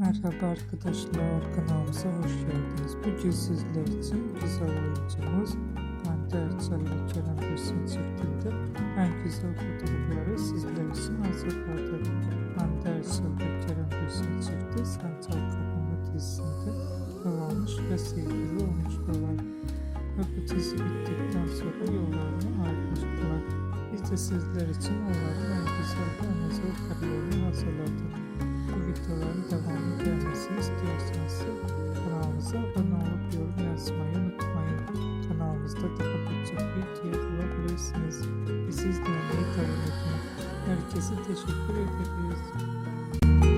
Merhaba arkadaşlar kanalımıza hoş geldiniz. Bugün sizler için güzel oyuncumuz Hande Erçel ve Kerem Bürsin çiftinde en güzel fotoğrafları sizler için hazırladık. Hande Erçel ve Kerem Bürsin çifti Sen Çal Kapama dizisinde kavramış ve sevgili olmuşlar. Ve bu dizi bittikten sonra yollarını ayrılmışlar. Biz de sizler için onların en güzel ve en özel videoların yazmayı unutmayın. Kanalımızda daha birçok bilgiye bulabilirsiniz. Bizi izlemeye devam edin. Herkese teşekkür ederiz.